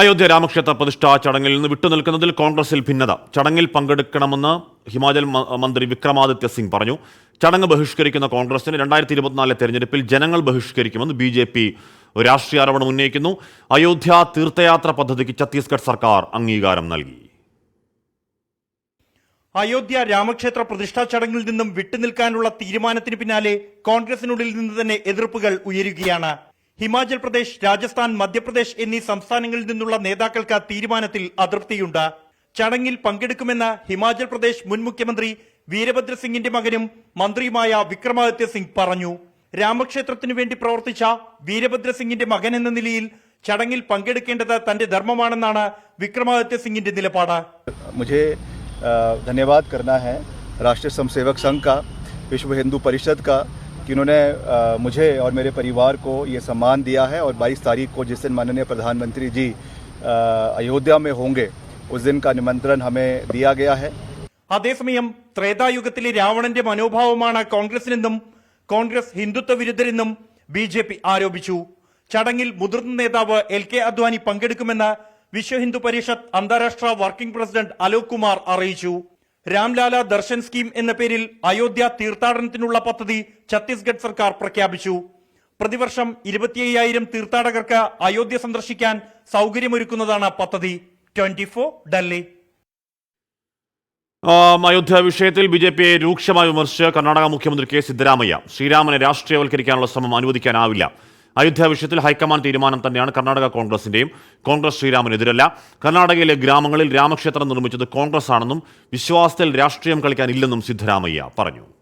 അയോധ്യ രാമക്ഷേത്ര പ്രതിഷ്ഠാ ചടങ്ങിൽ നിന്ന് വിട്ടുനിൽക്കുന്നതിൽ കോൺഗ്രസിൽ ഭിന്നത. ചടങ്ങിൽ പങ്കെടുക്കണമെന്ന് ഹിമാചൽ മന്ത്രി വിക്രമാദിത്യ സിംഗ് പറഞ്ഞു. ചടങ്ങ് ബഹിഷ്കരിക്കുന്ന കോൺഗ്രസിന് രണ്ടായിരത്തി ഇരുപത്തിനാലിലെ തെരഞ്ഞെടുപ്പിൽ ജനങ്ങൾ ബഹിഷ്കരിക്കുമെന്ന് ബി ജെ പി രാഷ്ട്രീയ ആരോപണം ഉന്നയിക്കുന്നു. അയോധ്യ തീർത്ഥയാത്ര പദ്ധതിക്ക് ഛത്തീസ്ഗഡ് സർക്കാർ അംഗീകാരം നൽകി. അയോധ്യ രാമക്ഷേത്ര പ്രതിഷ്ഠാ ചടങ്ങിൽ നിന്നും വിട്ടുനിൽക്കാനുള്ള തീരുമാനത്തിന് പിന്നാലെ കോൺഗ്രസിനുള്ളിൽ നിന്ന് തന്നെ എതിർപ്പുകൾ ഉയരുകയാണ്. ഹിമാചൽ പ്രദേശ് രാജസ്ഥാൻ മധ്യപ്രദേശ് എന്നീ സംസ്ഥാനങ്ങളിൽ നിന്നുള്ള നേതാക്കൾക്ക് തീരുമാനത്തിൽ അതൃപ്തിയുണ്ട് ചടങ്ങിൽ പങ്കെടുക്കുമെന്ന് ഹിമാചൽ പ്രദേശ് മുൻ മുഖ്യമന്ത്രി വീരഭദ്ര സിംഗിന്റെ മകനും മന്ത്രിയുമായ വിക്രമാദിത്യ സിംഗ് പറഞ്ഞു രാമക്ഷേത്രത്തിനു വേണ്ടി പ്രവർത്തിച്ച വീരഭദ്ര സിംഗിന്റെ മകൻ എന്ന നിലയിൽ ചടങ്ങിൽ പങ്കെടുക്കേണ്ടത് തന്റെ ധർമ്മമാണെന്നാണ് വിക്രമാദിത്യ സിംഗിന്റെ നിലപാട് मुझे अ, धन्यवाद करना है राष्ट्रीय स्वयंसेवक संघ का विश्व हिंदू परिषद का कि उन्होंने अ, मुझे और मेरे परिवार को ये सम्मान दिया है और 22 तारीख को जिस दिन माननीय प्रधानमंत्री जी अ, अयोध्या में होंगे उस दिन का निमंत्रण हमें दिया गया है അതേസമയം ത്രേതായുഗത്തിലെ രാവണന്റെ മനോഭാവമാണ് കോൺഗ്രസിനെന്നും കോൺഗ്രസ് ഹിന്ദുത്വ വിരുദ്ധരെന്നും ബി ജെ പി ആരോപിച്ചു ചടങ്ങിൽ മുതിർന്ന നേതാവ് എൽ കെ അദ്വാനി പങ്കെടുക്കുമെന്ന് വിശ്വ ഹിന്ദു പരിഷത്ത് അന്താരാഷ്ട്ര വർക്കിംഗ് പ്രസിഡന്റ് അലോക് കുമാർ അറിയിച്ചു രാംലാല ദർശൻ സ്കീം എന്ന പേരിൽ അയോധ്യ തീർത്ഥാടനത്തിനുള്ള പദ്ധതി ഛത്തീസ്ഗഡ് സർക്കാർ പ്രഖ്യാപിച്ചു. പ്രതിവർഷം ഇരുപത്തിയ്യായിരം തീർത്ഥാടകർക്ക് അയോധ്യ സന്ദർശിക്കാൻ സൗകര്യമൊരുക്കുന്നതാണ് പദ്ധതി. ട്വന്റി ഫോർ ഡൽഹി അയോധ്യ വിഷയത്തിൽ ബി ജെ പിയെ രൂക്ഷമായി വിമർശിച്ച് കർണാടക മുഖ്യമന്ത്രി കെ സിദ്ധരാമയ്യ. ശ്രീരാമനെ രാഷ്ട്രീയവൽക്കരിക്കാനുള്ള ശ്രമം അനുവദിക്കാനാവില്ല. അയോധ്യ വിഷയത്തിൽ ഹൈക്കമാൻഡ് തീരുമാനം തന്നെയാണ് കർണാടക കോൺഗ്രസിന്റെയും. കോൺഗ്രസ് ശ്രീരാമനെതിരല്ല കർണാടകയിലെ ഗ്രാമങ്ങളിൽ രാമക്ഷേത്രം നിർമ്മിച്ചത് കോൺഗ്രസ് ആണെന്നും വിശ്വാസത്തിൽ രാഷ്ട്രീയം കളിക്കാനില്ലെന്നും സിദ്ധരാമയ്യ പറഞ്ഞു.